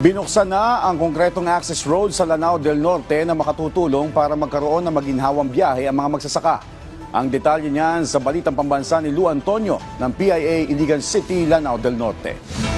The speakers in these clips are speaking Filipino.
Binuksan na ang konkretong access road sa Lanao del Norte na makatutulong para magkaroon ng maginhawang biyahe ang mga magsasaka. Ang detalye niyan sa balitang pambansa ni Lu Antonio ng PIA Iligan City, Lanao del Norte.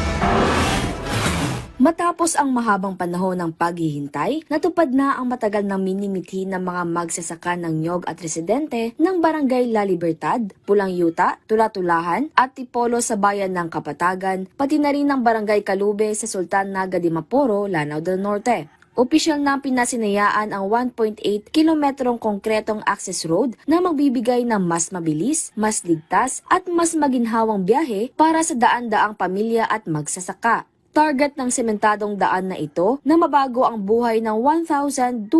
Matapos ang mahabang panahon ng paghihintay, natupad na ang matagal ng minimithi ng mga magsasaka ng nyog at residente ng Barangay La Libertad, Pulang Yuta, Tulatulahan at Tipolo sa bayan ng Kapatagan, pati na rin ng Barangay Kalube sa Sultan Naga de Maporo, Lanao del Norte. Opisyal na pinasinayaan ang 1.8 kilometrong konkretong access road na magbibigay ng mas mabilis, mas ligtas at mas maginhawang biyahe para sa daan-daang pamilya at magsasaka. Target ng sementadong daan na ito na mabago ang buhay ng 1,224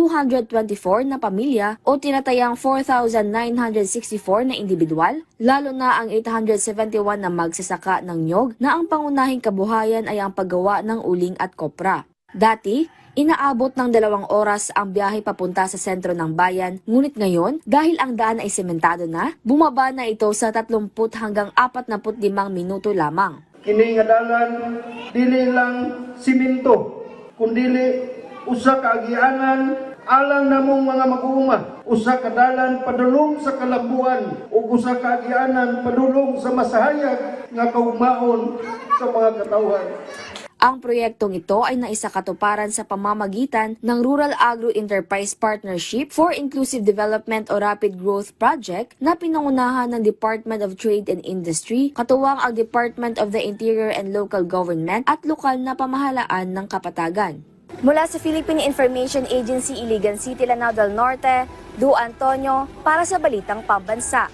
na pamilya o tinatayang 4,964 na individual, lalo na ang 871 na magsasaka ng nyog na ang pangunahing kabuhayan ay ang paggawa ng uling at kopra. Dati, inaabot ng dalawang oras ang biyahe papunta sa sentro ng bayan, ngunit ngayon, dahil ang daan ay sementado na, bumaba na ito sa 30 hanggang 45 minuto lamang. Kini nga dalan dili lang simento kundili usa ka agianan alang namong mga mag-uuma. Usa ka dalan padulong sa kalabuan ug usa ka agianan padulong sa masahayag nga kaugmaon sa mga katawhan Ang proyektong ito ay naisakatuparan sa pamamagitan ng Rural Agro Enterprise Partnership for Inclusive Development o Rapid Growth Project na pinangunahan ng Department of Trade and Industry, katuwang ang Department of the Interior and Local Government at lokal na pamahalaan ng Kapatagan. Mula sa Philippine Information Agency Iligan City, Lanao del Norte, Du Antonio para sa Balitang Pambansa.